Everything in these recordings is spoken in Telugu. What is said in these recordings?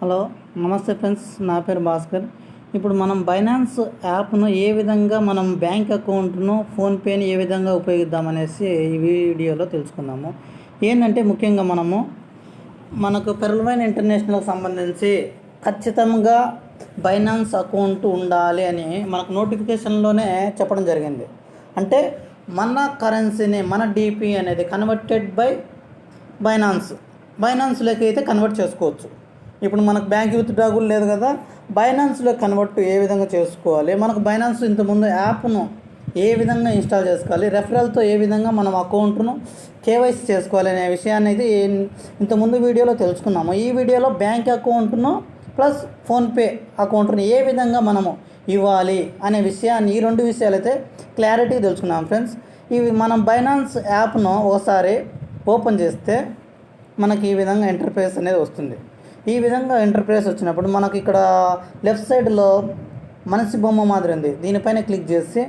హలో నమస్తే ఫ్రెండ్స్ నా పేరు భాస్కర్. ఇప్పుడు మనం బైనాన్స్ యాప్ను ఏ విధంగా మనం బ్యాంక్ అకౌంట్ను ఫోన్పేని ఏ విధంగా ఉపయోగిద్దామనేసి ఈ వీడియోలో తెలుసుకుందాము. ఏంటంటే ముఖ్యంగా మనము మనకు పెరల్వైన్ ఇంటర్నేషనల్కి సంబంధించి ఖచ్చితంగా బైనాన్స్ అకౌంట్ ఉండాలి అని మనకు నోటిఫికేషన్లోనే చెప్పడం జరిగింది. అంటే మన కరెన్సీని మన డిపి అనేది కన్వర్టెడ్ బై బైనాన్స్ బైనాన్స్లోకి అయితే కన్వర్ట్ చేసుకోవచ్చు. ఇప్పుడు మనకు బ్యాంక్ విత్ డ్రా కూడా లేదు కదా బైనాన్స్లో కన్వర్ట్ ఏ విధంగా చేసుకోవాలి? మనకు బైనాన్స్ ఇంతకుముందు యాప్ను ఏ విధంగా ఇన్స్టాల్ చేసుకోవాలి? రెఫరల్తో ఏ విధంగా మనం అకౌంట్ను కేవైసీ చేసుకోవాలి అనే విషయాన్ని అయితే ఇంతకుముందు వీడియోలో తెలుసుకున్నాము. ఈ వీడియోలో బ్యాంక్ అకౌంట్ను ప్లస్ ఫోన్పే అకౌంట్ను ఏ విధంగా మనము ఇవ్వాలి అనే విషయాన్ని ఈ రెండు విషయాలు అయితే క్లారిటీ తెలుసుకున్నాం ఫ్రెండ్స్ ఇవి మనం బైనాన్స్ యాప్ను ఒకసారి ఓపెన్ చేస్తే మనకి ఈ విధంగా ఇంటర్ఫేస్ అనేది వస్తుంది. ఈ విధంగా ఇంటర్ఫేస్ వచ్చినప్పుడు మనకి ఇక్కడ లెఫ్ట్ సైడ్లో మనిషి బొమ్మ మాదిరి ఉంది. దీనిపైన క్లిక్ చేసి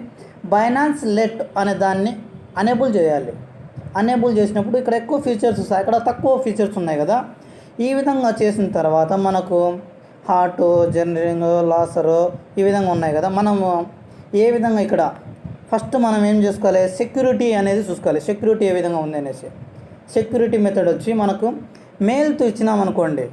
బైనాన్స్ లెట్ అనే దాన్ని అనేబుల్ చేయాలి. అనేబుల్ చేసినప్పుడు ఇక్కడ ఎక్కువ ఫీచర్స్ వస్తాయి. అక్కడ తక్కువ ఫీచర్స్ ఉన్నాయి కదా. ఈ విధంగా చేసిన తర్వాత మనకు హార్ట్ జనరింగ్ లాసరు ఈ విధంగా ఉన్నాయి కదా. మనము ఏ విధంగా ఇక్కడ ఫస్ట్ మనం ఏం చేసుకోవాలి? సెక్యూరిటీ అనేది చూసుకోవాలి. సెక్యూరిటీ ఏ విధంగా ఉంది అనేసి. సెక్యూరిటీ మెథడ్ వచ్చి మనకు మెయిల్తో ఇచ్చినామనుకోండి.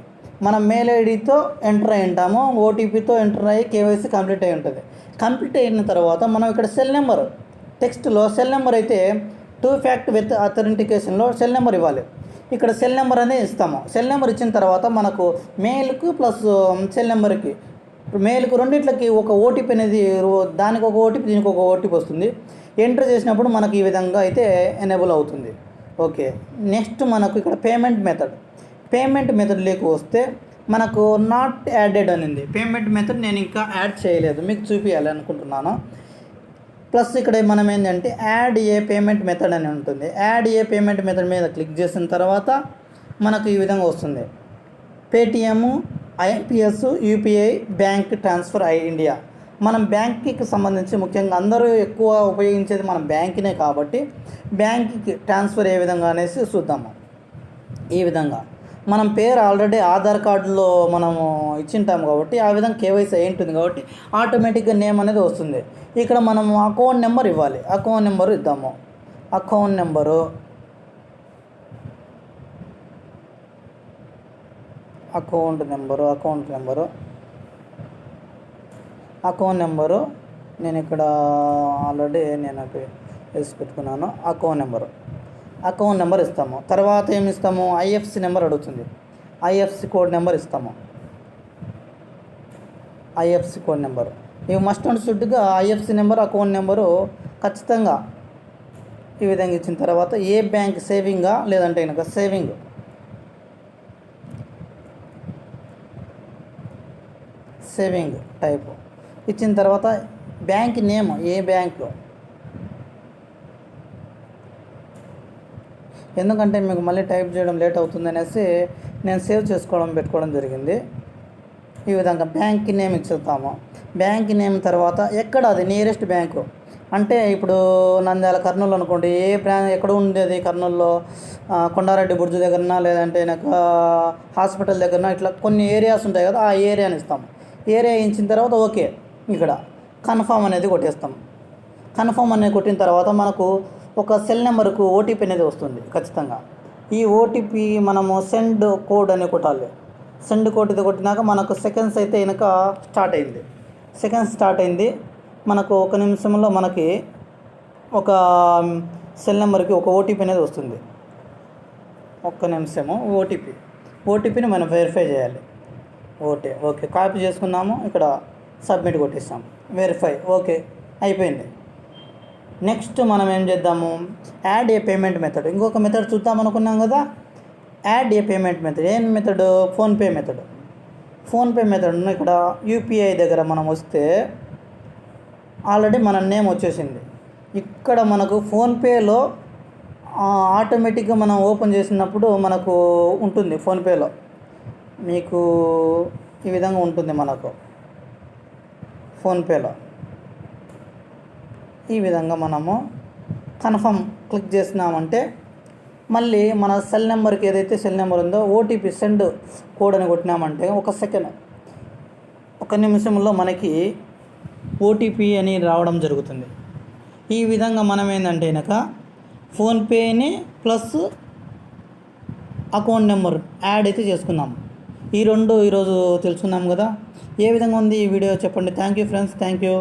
మనం మెయిల్ ఐడితో ఎంటర్ అయి ఉంటాము ఓటీపీతో ఎంటర్ అయ్యి కేవైసీ కంప్లీట్ అయి ఉంటుంది. కంప్లీట్ అయిన తర్వాత మనం ఇక్కడ సెల్ నెంబర్ టెక్స్ట్లో సెల్ నెంబర్ అయితే టూ ఫ్యాక్ట్ విత్ అథెంటికేషన్లో సెల్ నెంబర్ ఇవ్వాలి. ఇక్కడ సెల్ నెంబర్ అనేది ఇస్తాము. సెల్ నెంబర్ ఇచ్చిన తర్వాత మనకు మెయిల్కు ప్లస్ సెల్ నెంబర్కి మెయిల్కు రెండిట్లకి ఒక ఓటీపీ అనేది దానికి ఒక ఓటీపీ దీనికి ఒక ఓటీపీ వస్తుంది. ఎంటర్ చేసినప్పుడు మనకు ఈ విధంగా అయితే ఎనేబుల్ అవుతుంది. ఓకే. నెక్స్ట్ మనకు ఇక్కడ పేమెంట్ మెథడ్. పేమెంట్ మెథడ్లోకి వస్తే మనకు నాట్ యాడెడ్ అనింది. పేమెంట్ మెథడ్ నేను ఇంకా యాడ్ చేయలేదు. మీకు చూపించాలి అనుకుంటున్నాను. ప్లస్ ఇక్కడ మనం ఏంటంటే యాడ్ ఏ పేమెంట్ మెథడ్ అని ఉంటుంది. యాడ్ ఏ పేమెంట్ మెథడ్ మీద క్లిక్ చేసిన తర్వాత మనకు ఈ విధంగా వస్తుంది. Paytm IPS UPI bank transfer I India మనం బ్యాంక్కి సంబంధించి ముఖ్యంగా అందరూ ఎక్కువ ఉపయోగించేది మన బ్యాంక్నే కాబట్టి బ్యాంక్కి ట్రాన్స్ఫర్ ఏ విధంగా అనేసి చూద్దాము. ఈ విధంగా. మనం పేరు ఆల్రెడీ ఆధార్ కార్డులో మనము ఇచ్చింటాం కాబట్టి ఆ విధంగా కేవైసీ అయి ఉంటుంది కాబట్టి ఆటోమేటిక్గా నేమ్ అనేది వస్తుంది. ఇక్కడ మనం అకౌంట్ నెంబర్ ఇవ్వాలి. అకౌంట్ నెంబరు ఇద్దాము. Account number. Account number account number. Account number. నేను ఇక్కడ ఆల్రెడీ నేను వేసి పెట్టుకున్నాను. Account number. అకౌంట్ నెంబర్ ఇస్తాము. తర్వాత ఏమి ఇస్తాము? ఐఎఫ్సి నెంబర్ అడుగుతుంది. ఐఎఫ్సి కోడ్ నెంబర్ ఇస్తాము. IFC code number. ఇవి మస్ట్ అండ్ షుడ్గా ఐఎఫ్సి నెంబర్ అకౌంట్ నెంబరు ఖచ్చితంగా ఈ విధంగా ఇచ్చిన తర్వాత ఏ బ్యాంక్ సేవింగా లేదంటే కనుక సేవింగ్. Saving type. ఇచ్చిన తర్వాత బ్యాంక్ నేమ్ ఏ బ్యాంక్లో? ఎందుకంటే మీకు మళ్ళీ టైప్ చేయడం లేట్ అవుతుంది అనేసి నేను సేవ్ చేసుకోవడం పెట్టుకోవడం జరిగింది. ఈ విధంగా బ్యాంక్ నేమ్ ఇచ్చేస్తాము బ్యాంక్ నేమ్ తర్వాత ఎక్కడ అది? నియరెస్ట్ బ్యాంకు అంటే ఇప్పుడు నంద్యాల కర్నూలు అనుకోండి ఏ బ్రాంచ్ ఎక్కడ ఉండేది కర్నూలులో? కొండారెడ్డి బుర్జు దగ్గరన లేదంటే నాకు హాస్పిటల్ దగ్గరన? ఇట్లా కొన్ని ఏరియాస్ ఉంటాయి కదా ఆ ఏరియాని ఇస్తాం ఏరియా ఇచ్చిన తర్వాత ఓకే ఇక్కడ. కన్ఫామ్ అనేది కొట్టేస్తాం కన్ఫర్మ్ అనేది కొట్టిన తర్వాత మనకు ఒక సెల్ నెంబర్కు ఓటీపీ అనేది వస్తుంది ఖచ్చితంగా. ఈ ఓటీపీ మనము సెండ్ కోడ్ అని కొట్టాలి. సెండ్ కోడ్ ఇది కొట్టినాక మనకు సెకండ్స్ అయితే వెనక స్టార్ట్ అయింది. సెకండ్స్ స్టార్ట్ అయింది. మనకు ఒక నిమిషంలో మనకి ఒక సెల్ నెంబర్కి ఒక ఓటీపీ అనేది వస్తుంది. ఒక్క నిమిషము ఓటీపీ ఓటీపీని మనం వెరిఫై చేయాలి. Okay okay. కాపీ చేసుకున్నాము. ఇక్కడ సబ్మిట్ కొట్టేస్తాం వెరిఫై. ఓకే అయిపోయింది. నెక్స్ట్ మనం ఏం చేద్దాము? యాడ్ ఏ పేమెంట్ మెథడ్ ఇంకొక మెథడ్ చూద్దాం అనుకున్నాం కదా? యాడ్ ఏ పేమెంట్ మెథడ్ ఏం method PhonePe method PhonePe method ఇక్కడ యూపీఐ దగ్గర మనం వస్తే ఆల్రెడీ మన నేమ్ వచ్చేసింది. ఇక్కడ మనకు ఫోన్పేలో ఆటోమేటిక్గా మనం ఓపెన్ చేసినప్పుడు మనకు ఉంటుంది ఫోన్పేలో మీకు ఈ విధంగా ఉంటుంది మనకు ఫోన్పేలో ఈ విధంగా మనము కన్ఫర్మ్ క్లిక్ చేసినామంటే మళ్ళీ మన సెల్ నెంబర్కి ఏదైతే సెల్ నెంబర్ ఉందో ఓటీపీ సెండ్ కోడ్ అని కొట్టినామంటే ఒక సెకండ్ ఒక నిమిషంలో మనకి ఓటీపీ అని రావడం జరుగుతుంది. ఈ విధంగా మనం ఏంటంటే కనుక ఫోన్పేని ప్లస్ అకౌంట్ నెంబర్ యాడ్ అయితే చేసుకుందాం ఈ రెండు ఈరోజు తెలుసుకున్నాం కదా. ఏ విధంగా ఉంది ఈ వీడియో చెప్పండి. Thank you friends. Thank you.